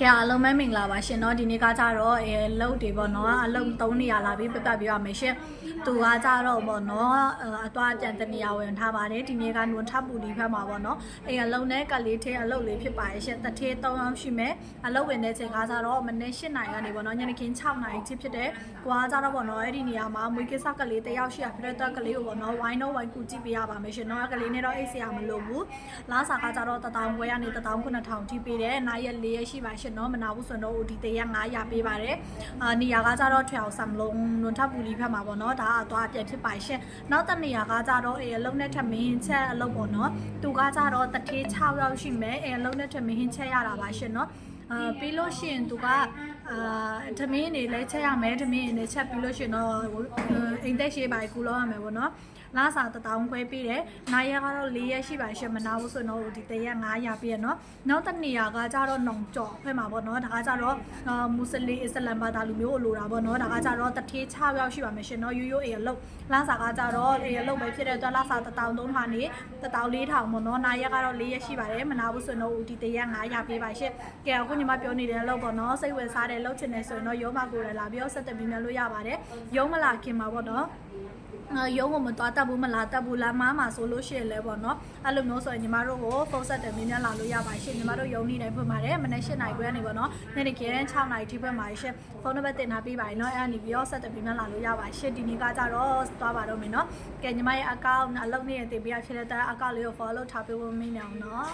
ကဲအားလုံးပဲမင်္ဂလာပါရှင်เนาะဒီနေ့ကကြတော့အဲအလုပ်တွေပေါ့เนาะအလုပ်3နေရာလာပြီးပြပြပြရမယ်ရှင်သူကကြတော့ပေါ့เนาะအသွားကြံတနေရာဝင်ထားပါတယ်ဒီနေ့ကနွန်ထပ်ပူဒီဖက်မှာပေါ့เนาะအဲအလုပ်နဲ့ကလေးသေးအလုပ်လေးဖြစ်ပါရဲ့ရှင်တထေး3ယောက်ရှိမယ်အလုပ်ဝင်တဲ့ချိန်ကကြတော့မနေ့8နာရီကနေပေါ့เนาะညနေခင်း6နာရီထိဖြစ်တဲ့ကွာကြတော့ပေါ့เนาะအဲ့ဒီနေရာမှာမွေးကိစ္စကလေးတယောက်ရှိရဖြစ်တဲ့အတွက်ကလေးကိုပေါ့เนาะဝိုင်းတော့ဝိုင်းကူကြည့်ပေးရပါမယ်ရှင်เนาะကလေးနဲ့တော့အိတ်ဆရာမလို့ဘူးလားစာကကြတော့တထောင်ခွဲကနေတထောင်9000ထိပေးတယ်နားရက်၄ရက်ရှိပါရှင် ်ရှင်တော့မနာဘူးဆိုရင်တော့ဒီတရက်900ပေးပါတယ်အာနေရာကကြတော့ထွေအောင်ဆမ်လုံးနွန်ထပူလီဖက်မှာပေါ့နော်ဒါကတော့အပြည့်ဖြစ်ပါရှင်နောက်တစ်နေရာကကြတော့အဲလုံးနဲ့ထမင်းချက်အလုပ်ပေါ့နော်သူကကြတော့တထေး6ရောက်ရှိမယ်အဲလုံးနဲ့ထမင်းချက်ရတာပါရှင်နော်အာပြီးလို့ရှိရင်သူကအာဓမင်းနေလဲချက်ရမယ်ဓမင်းနေချက်ပြီးလို့ရှိရင်တော့အိမ်သက်ရှိပါကူလောက်ရမယ်ပေါ့နော်လာစာတတောင်းခွဲပြီးတယ်နာရက်ကတော့၄ရက်ရှိပါရှင်မနာဘူးဆိုတော့ဒီတရက်900ပြည့်ရနော်နောက်တစ်နေရာကကြတော့နောင်ကြော်ဖဲမှာပေါ့နော်ဒါကကြတော့မွတ်စလင်အစ္စလမ်ဘာသာလူမျိုးကိုလိုတာပေါ့နော်ဒါကကြတော့တထေး6ရောက်ရှိပါမယ်ရှင်နော်ရိုးရိုးအေးအလုပ်လာစာကကြတော့အေးအလုပ်ပဲဖြစ်တဲ့အတွက်လာစာတတောင်း3ထာနေတတောင်း4ထောင်ပေါ့နော်နာရက်ကတော့၄ရက်ရှိပါတယ်မနာဘူးဆိုတော့ဒီတရက်900ပြည့်ပါရှင်ကဲအခုညီမပြောနေတဲ့အလုပ်ပေါ့နော်စိတ်ဝင်စားတဲ့လုပ်ချင်တယ်ဆိုရင်တော့ရုံးမကိုလည်းလာပြီးတော့ဆက်တက်ပြီးမြန်လို့ရပါတယ်ရုံးမလာခင်မှာပေါ့နော်အာရုံးကိုမသွားတတ်ဘူးမလာတတ်ဘူးလာမားမှာဆိုလို့ရှိရင်လည်းပေါ့နော်အဲ့လိုမျိုးဆိုရင်ညီမတို့ကိုဖုန်းဆက်တယ်မြင်းမြလာလို့ရပါရှင်ညီမတို့ရုံနေတိုင်းဖွင့်ပါတယ်မနေ့၈နိုင်ခွဲနေပေါ့နော်နေ့နေ့ကဲ6နိုင်ထိဖွင့်ပါရှင်ဖုန်းနံပါတ်တင်ထားပေးပါရင်နော်အဲ့ဒါနေပြီးတော့ဆက်တယ်မြင်းမြလာလို့ရပါရှင်ဒီနေ့ကကြတော့သွားပါတော့မယ်နော်ကဲညီမရဲ့ account အလုပ်နေရတင်ပေးရဖြစ်တဲ့အကောင့်လေးကို follow ထားပေးဖို့မင်းနေအောင်နော်